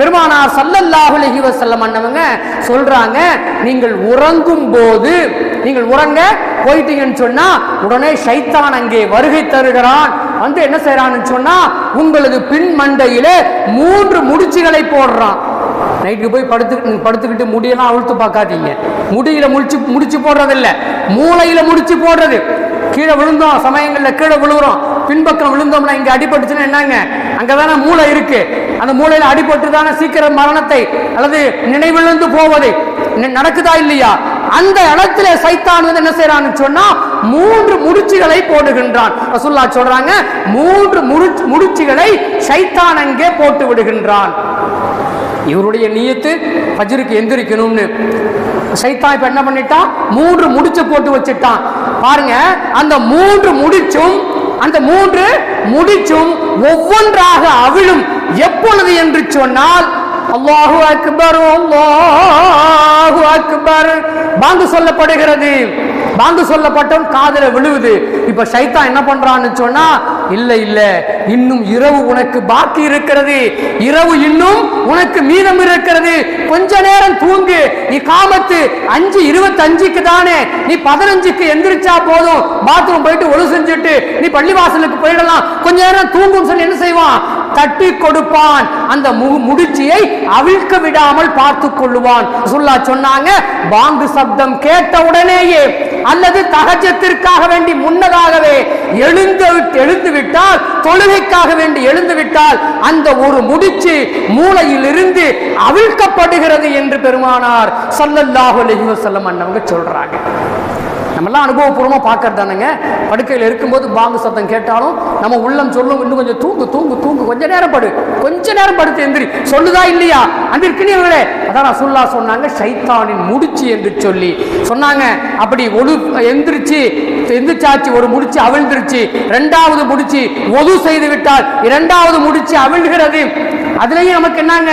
பெருமானார் சல்லல்லாஹு அலைஹி வஸல்லம் அண்ணவங்க சொல்றாங்க நீங்கள் உறங்கும் போது நீங்கள் உறங்க போயிட்டீங்கன்னு சொன்னா உடனே ஷைத்தான் அங்கே வருகை தருகிறான். வந்து என்ன செய்யறான்னு சொன்னா உங்களது பின் மண்டையிலே மூன்று முடிச்சுகளை போடுறான். நைட்டுக்கு போய் படுத்து படுத்துக்கிட்டு முடியெல்லாம் அழுத்து பார்க்காதீங்க. முடியில முடிச்சு முடிச்சு போடுறது இல்ல மூளையில முடிச்சு போடுறது. கீழே விழுந்தோம் சமயங்கள்ல கீழே விழுகிறோம். பின்பக்கம் விழுந்தோம்னா இங்க அடிபட்டுச்சுன்னா என்னங்க? அங்கதானே மூளை இருக்கு. அந்த மூளையில அடிபட்டுதான சீக்கிரம் மரணத்தை அல்லது நினைவிழந்து போவதை. நடக்குதா இல்லையா? அந்த இடத்துல சைத்தான் வந்து என்ன செய்யறான்னு சொன்னா மூன்று முடிச்சுகளை போடுகின்றான். ரசுல்லா சொல்றாங்க மூன்று முடிச்சுகளை சைத்தான் அங்கே போட்டு விடுகின்றான். இவருடைய நியத்து பஜருக்கு எந்திரிக்கணும்னு. சைத்தான் இப்ப என்ன பண்ணிட்டான் மூன்று முடிச்சு போட்டு வச்சுட்டான். பாருங்க அந்த மூன்று முடிச்சும் அந்த மூன்று முடிச்சும் ஒவ்வொன்றாக அவிழும். எப்பொழுது என்று சொன்னால் அல்லாஹு அக்பர் அல்லாஹு அக்பர் பாங்கு சொல்லப்படுகிறது. பாங்கு சொல்லப்பட்டோம் காதல விழுவுது. இப்ப சைத்தா என்ன பண்றான்னு சொன்னா இல்ல இல்ல இன்னும் இரவு உனக்கு பாக்கி இருக்கிறது. இரவு இன்னும் உனக்கு மீதம் இருக்கிறது. கொஞ்ச நேரம் தூங்கு. நீ காமத்து அஞ்சு இருபத்தஞ்சுக்கு தானே. நீ பதினஞ்சுக்கு எந்திரிச்சா போதும். பாத்ரூம் போயிட்டு ஒழு செஞ்சுட்டு நீ பள்ளிவாசலுக்கு போயிடலாம். கொஞ்ச நேரம் தூங்கும் சொல்லி என்ன செய்வான்? தட்டி கொடுப்பான். அந்த மு- முடிச்சியை அவிழ்க்க விடாமல் பார்த்து கொள்ளுவான். சுல்லா சொன்னாங்க பாங்கு சப்தம் கேட்ட உடனேயே அல்லது தகஜத்திற்காக வேண்டி முன்னதாகவே எழுந்து எழுந்து விட்டால் தொழுகைக்காக வேண்டி எழுந்து விட்டால் அந்த ஒரு முடிச்சு மூளையில் இருந்து அவிழ்க்கப்படுகிறது என்று பெருமானார் சல்லல்லாஹு அலைஹி வஸல்லம் அண்ணவங்க சொல்றாங்க. நம்மெல்லாம் அனுபவபூர்வமாக பார்க்கறது தானேங்க படுக்கையில் இருக்கும்போது பாங்கு சத்தம் கேட்டாலும் நம்ம உள்ளம் சொல்லும் இன்னும் கொஞ்சம் தூங்கு தூங்கு தூங்கு. கொஞ்ச நேரம் படு. கொஞ்ச நேரம் படுத்து எந்திரி. சொல்லுதா இல்லையா? அன்பிற்கினியவர்களே அதான் ரசூல்லா சொன்னாங்க சைத்தானின் முடிச்சு என்று சொல்லி. சொன்னாங்க அப்படி ஒழு எந்திரிச்சு எந்திரிச்சாச்சு ஒரு முடிச்சு அவிழ்ந்துருச்சு. ரெண்டாவது முடிச்சு ஒது செய்து விட்டால் இரண்டாவது முடிச்சு அவிழ்கிறது. அதுலயும் நமக்கு என்னங்க?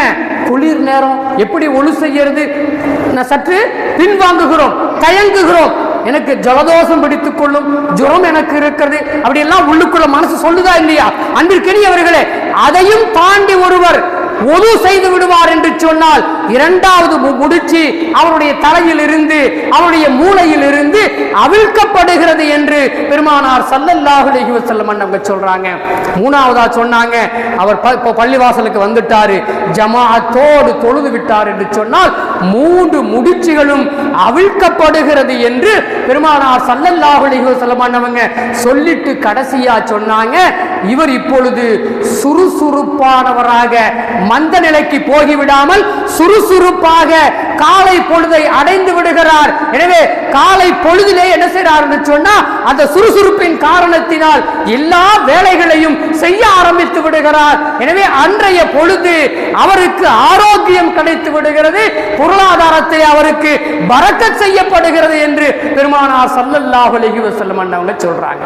குளிர் நேரம். எப்படி ஒழு செய்யறது? நான் சற்று பின்வாங்குகிறோம் தயங்குகிறோம். எனக்கு ஜலதோஷம் பிடித்துக் கொள்ளும் ஜுரம் எனக்கு இருக்கிறது. அப்படி எல்லாம் உள்ளுக்குள்ள மனசு சொல்லுதா இல்லையா? அன்பிற்கெனியவர்களே அதையும் தாண்டி ஒருவர் ஒது செய்து விடுவார் என்று சொன்னால் இரண்டாவது முடிச்சு அவருடைய தலையில் இருந்து அவருடைய மூளையில் இருந்து அவிழ்க்கப்படுகிறது என்று பெருமானார் சல்லல்லாஹு அலைஹி வஸல்லம் அவங்க சொல்றாங்க. மூணாவதா சொன்னாங்க அவர் பள்ளிவாசலுக்கு வந்துட்டாரு ஜமாத்தோடு தொழுது விட்டார் என்று சொன்னால் மூன்று முடிச்சுகளும் அவிழ்க்கப்படுகிறது என்று பெருமானார் சல்லல்லாஹு அலைஹி வஸல்லம் அவங்க சொல்லிட்டு கடைசியா சொன்னாங்க. இவர் இப்பொழுது சுறுசுறுப்பானவராக மந்த நிலைக்கு போகிவிடாமல் சுறுசுறுப்பாக காலை பொழுதை அடைந்து விடுகிறார். எனவே காலை பொழுதிலே என்ன செய்கிறார் என்று சொன்னா அந்த சுறுசுறுப்பின் காரணத்தினால் எல்லா வேலைகளையும் செய்ய ஆரம்பித்து விடுகிறார். எனவே அன்றைய பொழுது அவருக்கு ஆரோக்கியம் கிடைத்து விடுகிறது பொருளாதாரத்தை அவருக்கு பறக்க செய்யப்படுகிறது என்று பெருமானார் சல்லல்லாஹு அலிஹி வசல்லம் அண்ணவங்க சொல்றாங்க.